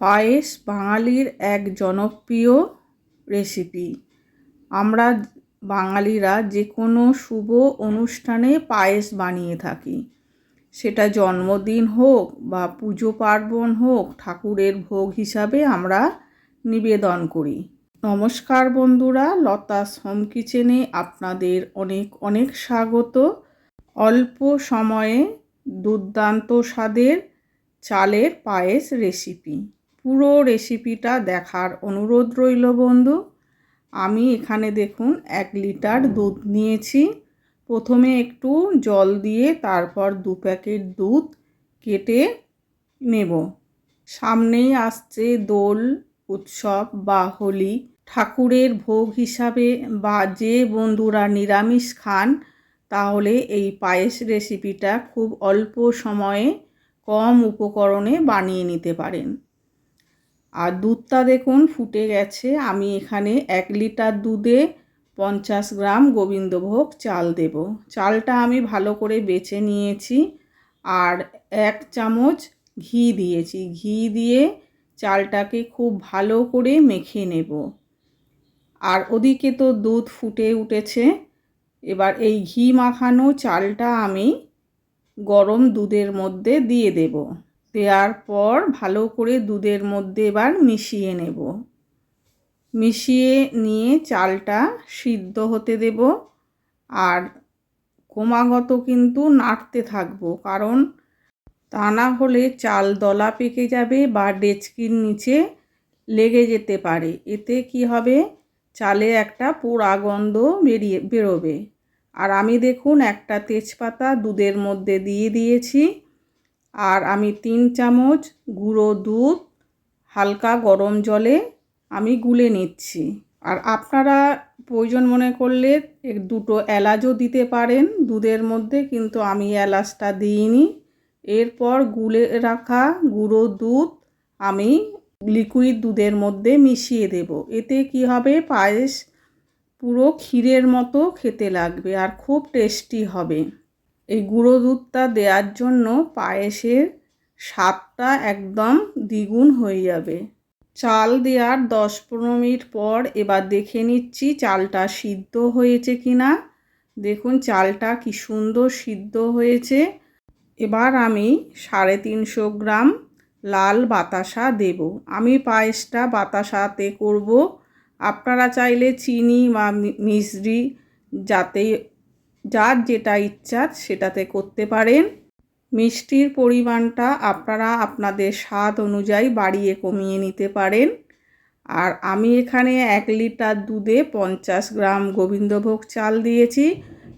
পায়েস বাঙালির এক জনপ্রিয় রেসিপি আমরা বাঙালিরা যে কোনো শুভ অনুষ্ঠানে পায়েস বানিয়ে থাকি। সেটা জন্মদিন হোক বা পুজো পার্বণ হোক, ঠাকুরের ভোগ হিসাবে আমরা নিবেদন করি। নমস্কার বন্ধুরা, লতাস হোম কিচেনে আপনাদের অনেক অনেক স্বাগত। অল্প সময়ে দুর্দান্ত স্বাদের চালের পায়েস রেসিপি পুরো রেসিপিটা দেখার অনুরোধ রইল, বন্ধু। আমি এখানে দেখুন, এক লিটার দুধ নিয়েছি। প্রথমে একটু জল দিয়ে তারপর দু প্যাকেট দুধ কেটে নেব। সামনেই আসছে দোল, উৎসব বা হোলি। ঠাকুরের ভোগ হিসাবে বা যে বন্ধুরা নিরামিষ খান, তাহলে এই পায়েস রেসিপিটা খুব অল্প সময়ে কম উপকরণে বানিয়ে নিতে পারেন। আর দুধটা দেখুন ফুটে গেছে। আমি এখানে এক লিটার দুধে পঞ্চাশ গ্রাম গোবিন্দভোগ চাল দেব। চালটা আমি ভালো করে বেছে নিয়েছি আর এক চামচ ঘি দিয়েছি। ঘি দিয়ে চালটাকে খুব ভালো করে মেখে নেব। আর ওদিকে তো দুধ ফুটে উঠেছে। এবার এই ঘি মাখানো চালটা আমি গরম দুধের মধ্যে দিয়ে দেব। দেওয়ার পর ভালো করে দুধের মধ্যে এবার মিশিয়ে নেব। মিশিয়ে নিয়ে চালটা সিদ্ধ হতে দেব আর ক্রমাগত কিন্তু নাড়তে থাকব কারণ তা না হলে চাল দলা পেকে যাবে বা ডেচকির নিচে লেগে যেতে পারে। এতে কি হবে? চালে একটা পোড়া গন্ধ বেরিয়ে, বেরোবে। আর আমি দেখুন একটা তেজপাতা দুধের মধ্যে দিয়ে দিয়েছি। আর আমি তিন চামচ গুঁড়ো দুধ, হালকা গরম জলে আমি গুলে নিচ্ছি। আর আপনারা প্রয়োজন মনে করলে দুটো এলাচও দিতে পারেন, দুধের মধ্যে কিন্তু আমি এলাচটা দিইনি। এরপর গুলে রাখা গুঁড়ো দুধ আমি লিকুইড দুধের মধ্যে মিশিয়ে দেব। এতে কি হবে? পায়েস পুরো ক্ষীরের মতো খেতে লাগবে আর খুব টেস্টি হবে। এই গুঁড়ো দুধটা দেওয়ার জন্য পায়েসের স্বাদটা একদম দ্বিগুণ হয়ে যাবে। চাল দেওয়ার দশ পনেরো মিনিট পর এবার দেখে নিচ্ছি চালটা সিদ্ধ হয়েছে কি না দেখুন চালটা কি সুন্দর সিদ্ধ হয়েছে। এবার আমি সাড়ে তিনশো গ্রাম লাল বাতাসা দেব। আমি পায়েসটা বাতাসাতে করব। আপনারা চাইলে চিনি বা মিশ্রি যাতে যার যেটা ইচ্ছা সেটাতে করতে পারেন। মিষ্টির পরিমাণটা আপনারা আপনাদের স্বাদ অনুযায়ী বাড়িয়ে কমিয়ে নিতে পারেন। আর আমি এখানে এক লিটার দুধে পঞ্চাশ গ্রাম গোবিন্দভোগ চাল দিয়েছি,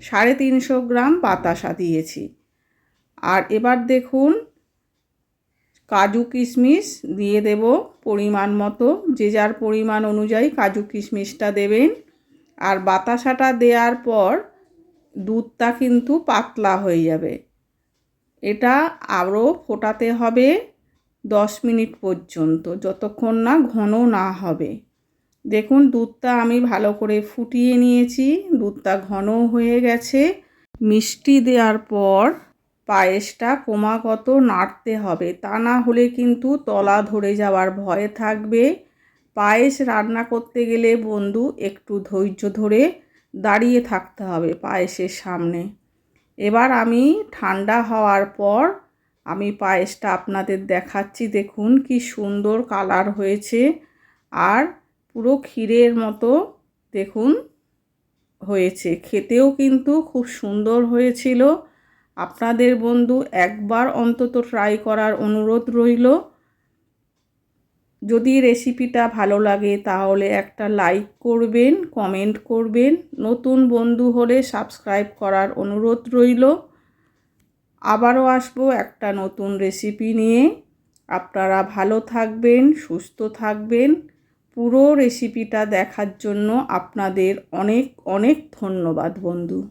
সাড়ে তিনশো গ্রাম বাতাসা দিয়েছি। আর এবার দেখুন, কাজু কিশমিশ দিয়ে দেব পরিমাণ মতো, যে যার পরিমাণ অনুযায়ী কাজু কিশমিশটা দেবেন। আর বাতাসাটা দেওয়ার পর দুধটা কিন্তু পাতলা হয়ে যাবে। এটা আরও ফোটাতে হবে দশ মিনিট পর্যন্ত, যতক্ষণ না ঘন না হবে। দেখুন, দুধটা আমি ভালো করে ফুটিয়ে নিয়েছি, দুধটা ঘন হয়ে গেছে। মিষ্টি দেওয়ার পর পায়েসটা ক্রমাগত নাড়তে হবে, তা না হলে কিন্তু তলা ধরে যাওয়ার ভয় থাকবে। পায়েস রান্না করতে গেলে বন্ধু, একটু ধৈর্য ধরে দাঁড়িয়ে থাকতে হবে পায়েসের সামনে। এবার আমি ঠান্ডা হওয়ার পর আমি পায়েসটা আপনাদের দেখাচ্ছি। দেখুন কি সুন্দর কালার হয়েছে আর পুরো ক্ষীরের মতো দেখুন হয়েছে। খেতেও কিন্তু খুব সুন্দর হয়েছিল। আপনাদের বন্ধু একবার অন্তত ট্রাই করার অনুরোধ রইল। যদি রেসিপিটা ভালো লাগে, তাহলে একটা লাইক করবেন কমেন্ট করবেন। নতুন বন্ধু হলে সাবস্ক্রাইব করার অনুরোধ রইল। আবারও আসব একটা নতুন রেসিপি নিয়ে। আপনারা ভালো থাকবেন, সুস্থ থাকবেন। পুরো রেসিপিটা দেখার জন্য আপনাদের অনেক অনেক ধন্যবাদ বন্ধু।